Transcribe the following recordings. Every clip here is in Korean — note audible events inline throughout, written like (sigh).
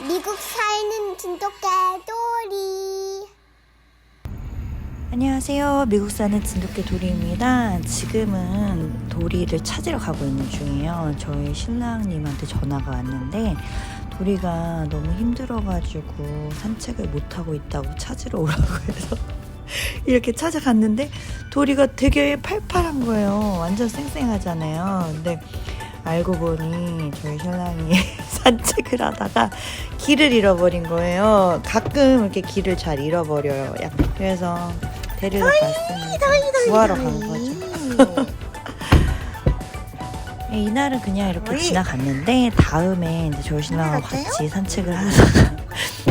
미국 사는 진돗개 도리. 안녕하세요. 미국 사는 진돗개 도리입니다. 지금은 도리를 찾으러 가고 있는 중이에요. 저희 신랑님한테 전화가 왔는데 도리가 너무 힘들어가지고 산책을 못하고 있다고 찾으러 오라고 해서 (laughs) 이렇게 찾아갔는데 도리가 되게 팔팔한 거예요. 완전 쌩쌩하잖아요. 근데 알고 보니 저희 신랑이 산책을 하다가 길을 잃어버린 거예요. 가끔 이렇게 길을 잘 잃어버려요. 약간 그래서 데리러 갔습니다. 구하러 간 거죠. (laughs) 네, 이날은 그냥 이렇게. 지나갔는데 다음에 이제 저희 신랑하고 같이 산책을 하다가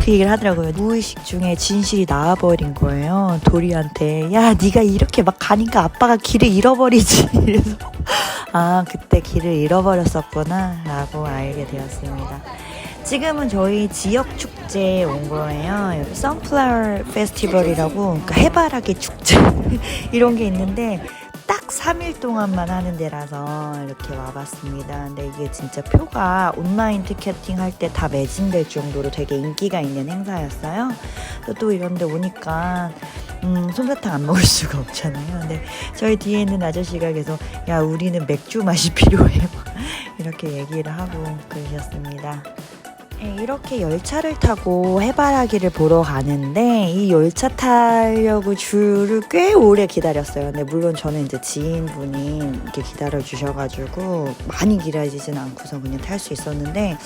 그 얘기를 하더라고요. 무의식 중에 진실이 나와버린 거예요. 도리한테 야 네가 이렇게 막 가니까 아빠가 길을 잃어버리지. (laughs) 그래서 아 그때 길을 잃어버렸었구나 라고 알게 되었습니다. 지금은 저희 지역 축제에 온 거예요. 여기 선플라워 페스티벌이라고 그러니까 해바라기 축제 (laughs) 이런 게 있는데 딱 3일 동안만 하는 데라서 이렇게 와봤습니다. 근데 이게 진짜 표가 온라인 티켓팅 할 때 다 매진될 정도로 되게 인기가 있는 행사였어요. 또 이런 데 오니까 음, 솜사탕 안 먹을 수가 없잖아요. 근데 저희 뒤에 있는 아저씨가 계속 야 우리는 맥주 맛이 (laughs) 필요해 막 이렇게 얘기를 하고 그러셨습니다. 네, 이렇게 열차를 타고 해바라기를 보러 가는데 이 열차 타려고 줄을 꽤 오래 기다렸어요. 근데 물론 저는 이제 지인분이 이렇게 기다려 주셔가지고 많이 기다리진 않고서 그냥 탈 수 있었는데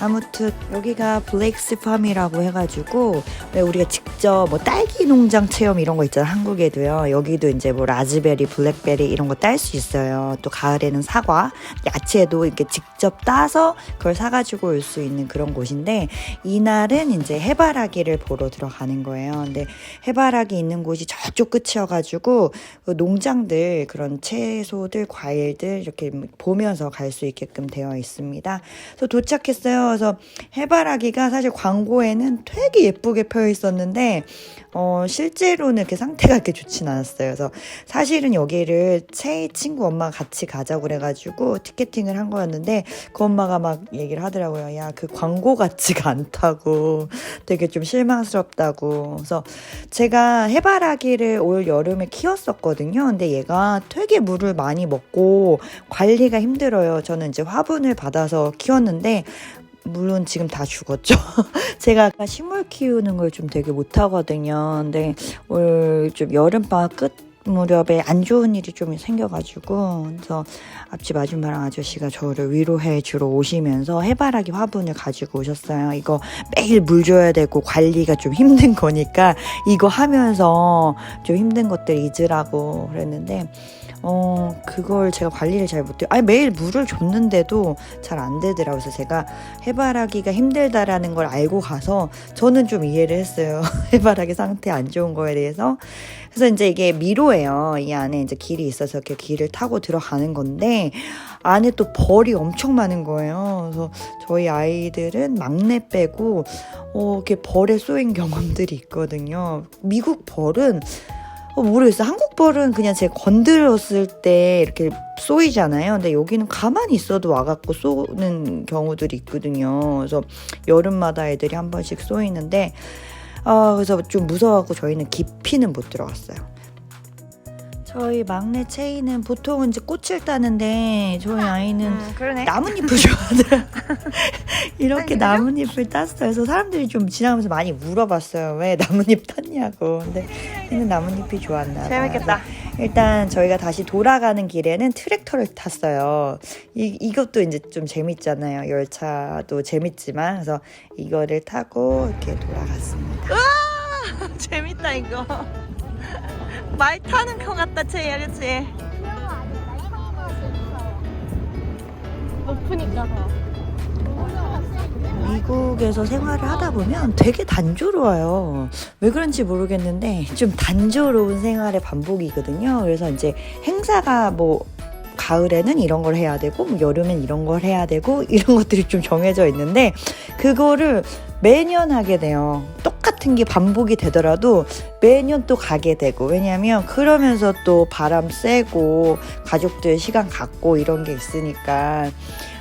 아무튼 여기가 블랙스 팜이라고 해가지고 왜 우리가 직접 뭐 딸기 농장 체험 이런 거 있잖아 한국에도요. 여기도 이제 뭐 라즈베리, 블랙베리 이런 거 딸 수 있어요. 또 가을에는 사과, 야채도 이렇게 직접 따서 그걸 사가지고 올 수 있는 그런 곳 인데 이날은 이제 해바라기를 보러 들어가는 거예요. 근데 해바라기 있는 곳이 저쪽 끝이어가지고 그 농장들 그런 채소들, 과일들 이렇게 보면서 갈 수 있게끔 되어 있습니다. 그래서 도착했어요. 그래서 해바라기가 사실 광고에는 되게 예쁘게 펴 있었는데 어, 실제로는 이렇게 상태가 그렇게 좋진 않았어요. 그래서 사실은 여기를 제 친구 엄마가 같이 가자고 그래가지고 티켓팅을 한 거였는데 그 엄마가 막 얘기를 하더라고요. 야, 그 광고 같지가 않다고 되게 좀 실망스럽다고. 그래서 제가 해바라기를 올 여름에 키웠었거든요. 근데 얘가 되게 물을 많이 먹고 관리가 힘들어요. 저는 이제 화분을 받아서 키웠는데 물론 지금 다 죽었죠. (laughs) 제가 식물 키우는 걸 좀 되게 못하거든요. 근데 올 좀 여름방학 끝 무렵에 안 좋은 일이 좀 생겨가지고 그래서 앞집 아줌마랑 아저씨가 저를 위로해 주러 오시면서 해바라기 화분을 가지고 오셨어요. 이거 매일 물 줘야 되고 관리가 좀 힘든 거니까 이거 하면서 좀 힘든 것들 잊으라고 그랬는데 어 그걸 제가 관리를 잘 못해요. 아니 매일 물을 줬는데도 잘 안 되더라고요. 그래서 제가 해바라기가 힘들다라는 걸 알고 가서 저는 좀 이해를 했어요. (laughs) 해바라기 상태 안 좋은 거에 대해서. 그래서 이제 이게 미로 예요. 이 안에 이제 길이 있어서 이렇게 길을 타고 들어가는 건데 안에 또 벌이 엄청 많은 거예요. 그래서 저희 아이들은 막내 빼고 어, 이렇게 벌에 쏘인 경험들이 있거든요. 미국 벌은 어, 모르겠어요. 한국 벌은 그냥 제가 건드렸을 때 이렇게 쏘이잖아요. 근데 여기는 가만히 있어도 와갖고 쏘는 경우들이 있거든요. 그래서 여름마다 애들이 한 번씩 쏘이는데, 아, 그래서 좀 무서워갖고 저희는 깊이는 못 들어갔어요. 저희 막내 채이는 보통은 이제 꽃을 따는데 저희 아이는 음, 그러네. 나뭇잎을 (laughs) 좋아하더라. (laughs) 이렇게 나뭇잎을 땄어요. 그래서 사람들이 좀 지나가면서 많이 물어봤어요. 왜 나뭇잎 땄냐고. 근데 얘는 나뭇잎이 좋았나 봐요. 재밌겠다. 일단 저희가 다시 돌아가는 길에는 트랙터를 탔어요. 이, 이것도 이제 좀 재밌잖아요. 열차도 재밌지만. 그래서 이거를 타고 이렇게 돌아갔습니다. 재밌다 이거. 말 타는 거 같다 채야 그치? 높으니까 미국에서 생활을 하다 보면 되게 단조로워요. 왜 그런지 모르겠는데 좀 단조로운 생활의 반복이거든요. 그래서 이제 행사가 뭐 가을에는 이런 걸 해야 되고 뭐 여름엔 이런 걸 해야 되고 (laughs) 이런 것들이 좀 정해져 있는데 그거를 매년 하게 돼요. 똑같은 게 반복이 되더라도 매년 또 가게 되고 왜냐하면 그러면서 또 바람 쐬고 가족들 시간 갖고 이런 게 있으니까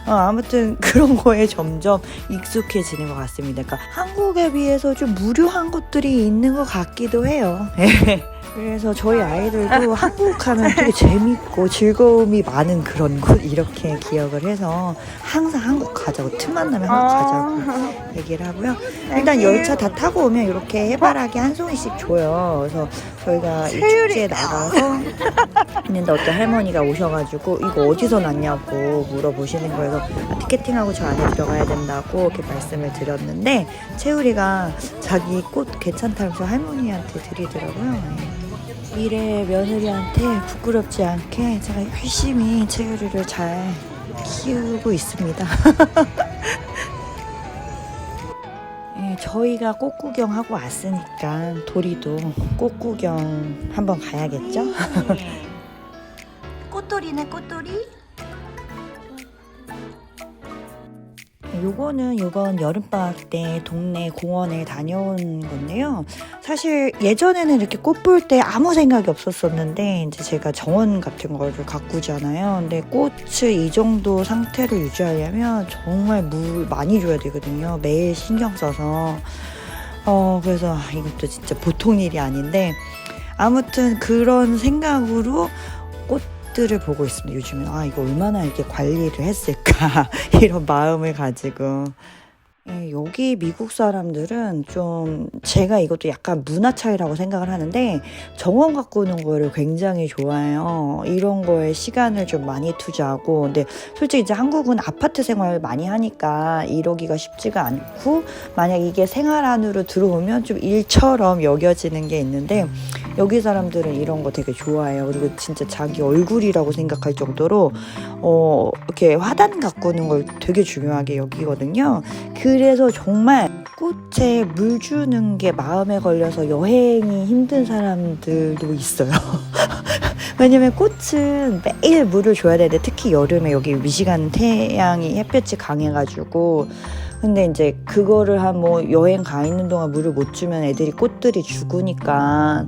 어, 아무튼 (laughs) 그런 거에 점점 익숙해지는 것 같습니다. 그러니까 한국에 비해서 좀 무료한 것들이 있는 것 같기도 해요. (laughs) 그래서 저희 아이들도 (laughs) 한국 하면 되게 재밌고 즐거움이 많은 그런 곳 이렇게 기억을 해서 항상 한국 가자고 틈만 나면 한국 가자고 얘기를 하고요. 일단 열차 다 타고 오면 이렇게 해바라기 한 송이씩 줘요. 그래서 저희가 이 축제에 나가서 있는데 어떤 할머니가 오셔가지고 이거 어디서 났냐고 물어보시는 거예요. 그래서 티켓팅하고 저 안에 들어가야 된다고 이렇게 말씀을 드렸는데 채우리가 자기 꽃 괜찮다면서 할머니한테 드리더라고요. 네. 미래 며느리한테 부끄럽지 않게 제가 열심히 채우리를 잘 키우고 있습니다. (laughs) 예, 저희가 꽃 구경하고 왔으니까 도리도 꽃 구경 한번 가야겠죠? (laughs) 꽃돌이네 꽃돌이. 요거는 요건 여름방학 때 동네 공원에 다녀온 건데요. 사실 예전에는 이렇게 꽃 볼 때 아무 생각이 없었었는데 이제 제가 정원 같은 거를 가꾸잖아요. 근데 꽃을 이 정도 상태를 유지하려면 정말 물 많이 줘야 되거든요. 매일 신경 써서. 어, 그래서 아, 이것도 진짜 보통 일이 아닌데 아무튼 그런 생각으로 꽃들을 보고 있습니다. 요즘은 아 이거 얼마나 이렇게 관리를 했을까 (laughs) 이런 마음을 가지고 예, 여기 미국 사람들은 좀 제가 이것도 약간 문화 차이라고 생각을 하는데 정원 가꾸는 거를 굉장히 좋아해요. 이런 거에 시간을 좀 많이 투자하고 근데 솔직히 이제 한국은 아파트 생활 많이 하니까 이러기가 쉽지가 않고 만약 이게 생활 안으로 들어오면 좀 일처럼 여겨지는 게 있는데 여기 사람들은 이런 거 되게 좋아해요. 그리고 진짜 자기 얼굴이라고 생각할 정도로 어 이렇게 화단 가꾸는 걸 되게 중요하게 여기거든요. 그 래서 정말 꽃에 물 주는 게 마음에 걸려서 여행이 힘든 사람들도 있어요. (laughs) 왜냐면 꽃은 매일 물을 줘야 되는데 특히 여름에 여기 미시간 태양이 햇볕이 강해가지고 근데 이제 그거를 한 뭐 여행 가 있는 동안 물을 못 주면 애들이 꽃들이 죽으니까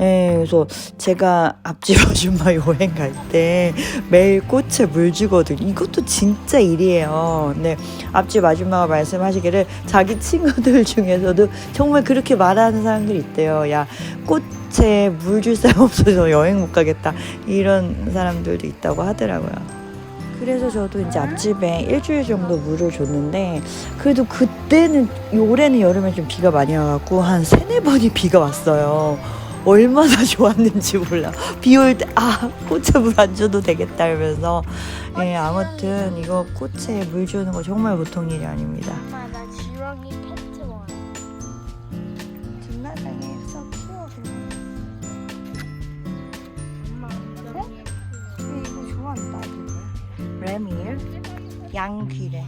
예, 그래서 제가 앞집 (laughs) 아줌마 여행 갈 때 매일 꽃에 물 주거든. 이것도 진짜 일이에요. 근데 앞집 아줌마가 말씀하시기를 자기 친구들 (laughs) 중에서도 정말 그렇게 말하는 사람들이 있대요. 야, 꽃에 물 줄 사람 없어서 여행 못 가겠다. 이런 사람들도 있다고 하더라고요. 그래서 저도 이제 앞집에 일주일 정도 물을 줬는데 그래도 그때는 올해는 여름에 좀 비가 많이 와갖고 한 세네 번이 비가 왔어요. 얼마나 (laughs) 좋았는지 몰라. 비 올 때, 아, 꽃에 물 안 줘도 되겠다 이러면서. 예, 아무튼 이거 꽃에 물 주는 거 정말 보통 일이 아닙니다. 레밀. 양귀래.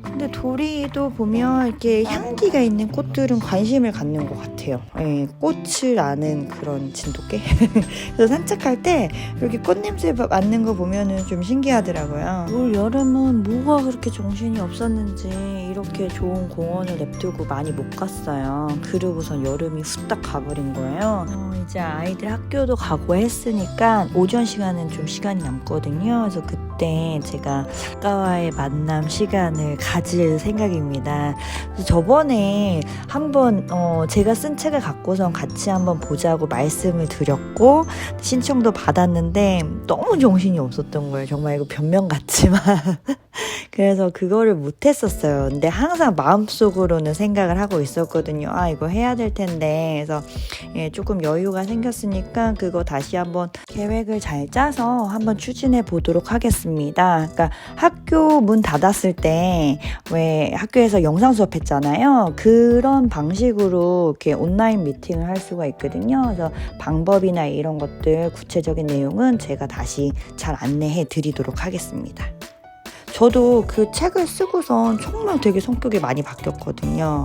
근데 도리도 보면 이렇게 향기가 있는 꽃들은 관심을 갖는 것 같아요. 예, 꽃을 아는 그런 진돗개. (laughs) 그래서 산책할 때 이렇게 꽃냄새 맡는 거 보면은 좀 신기하더라고요. 올 여름은 뭐가 그렇게 정신이 없었는지 이렇게 좋은 공원을 냅두고 많이 못 갔어요. 그러고선 여름이 후딱 가버린 거예요. 어, 이제 아이들 학교도 가고 했으니까 오전 시간은 좀 시간이 남거든요. 그래서 그때 제가 작가와의 만남 시간을 가질 생각입니다. 그래서 저번에 한번 어, 제가 쓴 책을 갖고선 같이 한번 보자고 말씀을 드렸고 신청도 받았는데 너무 정신이 없었던 거예요. 정말 이거 변명 같지만 (laughs) (laughs) 그래서 그거를 못했었어요. 근데 항상 마음속으로는 생각을 하고 있었거든요. 아 이거 해야 될 텐데 그래서 예, 조금 여유가 생겼으니까 그거 다시 한번 계획을 잘 짜서 한번 추진해 보도록 하겠습니다. 그러니까 학교 문 닫았을 때 왜 학교에서 영상 수업 했잖아요. 그런 방식으로 이렇게 온라인 미팅을 할 수가 있거든요. 그래서 방법이나 이런 것들 구체적인 내용은 제가 다시 잘 안내해 드리도록 하겠습니다. 저도 그 책을 쓰고선 정말 되게 성격이 많이 바뀌었거든요.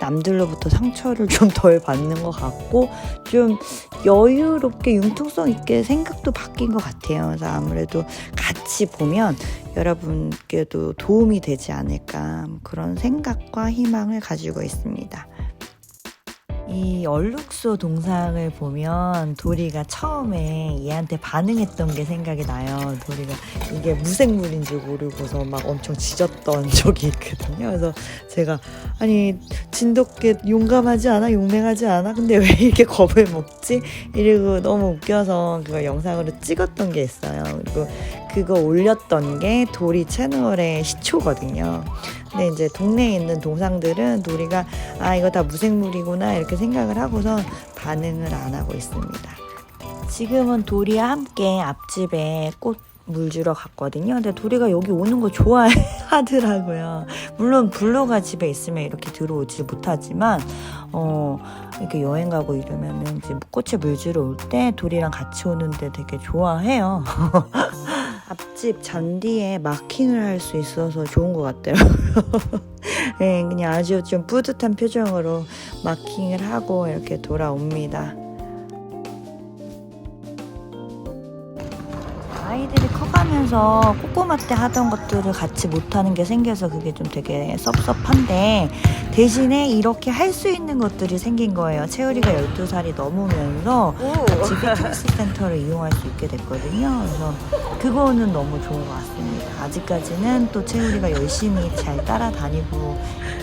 남들로부터 상처를 (laughs) 좀 덜 받는 것 같고 좀 여유롭게 융통성 있게 생각도 바뀐 것 같아요. 그래서 아무래도 같이 보면 여러분께도 도움이 되지 않을까 그런 생각과 희망을 가지고 있습니다. 이 얼룩소 동상을 보면 도리가 처음에 얘한테 반응했던 게 생각이 나요. 도리가 이게 무생물인 줄 모르고서 막 엄청 짖었던 (laughs) 적이 있거든요. 그래서 제가 아니 진돗개 용감하지 않아? 용맹하지 않아? 근데 왜 이렇게 겁을 먹지? 이러고 너무 웃겨서 그거 영상으로 찍었던 게 있어요. 그리고 그거 올렸던 게 도리 채널의 시초거든요. 근데 이제 동네에 있는 동상들은 도리가 아 이거 다 무생물이구나 이렇게 생각을 하고서 반응을 안 하고 있습니다. 지금은 도리와 함께 앞집에 꽃 물 주러 갔거든요. 근데 도리가 여기 오는 거 좋아하더라고요. 물론 블루가 집에 있으면 이렇게 들어오지 못하지만 어 이렇게 여행 가고 이러면은 꽃에 물 주러 올 때 도리랑 같이 오는데 되게 좋아해요. (laughs) 앞집 잔디에 마킹을 할 수 있어서 좋은 것 같더라고요. 네, (laughs) 그냥 아주 좀 뿌듯한 표정으로 마킹을 하고 이렇게 돌아옵니다. 아이들이 커가면서 꼬꼬마 때 하던 것들을 같이 못하는 게 생겨서 그게 좀 되게 섭섭한데 대신에 이렇게 할 수 있는 것들이 생긴 거예요. 채우리가 12살이 넘으면서 같이 피트니스 센터를 이용할 수 있게 됐거든요. 그래서 그거는 너무 좋은 것 같습니다. 아직까지는 또 채우리가 열심히 잘 따라다니고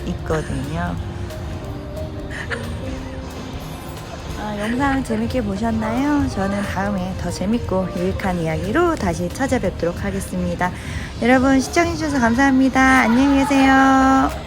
있거든요. 아, 영상 재밌게 보셨나요? 저는 다음에 더 재밌고 유익한 이야기로 다시 찾아뵙도록 하겠습니다. 여러분 시청해주셔서 감사합니다. 안녕히 계세요.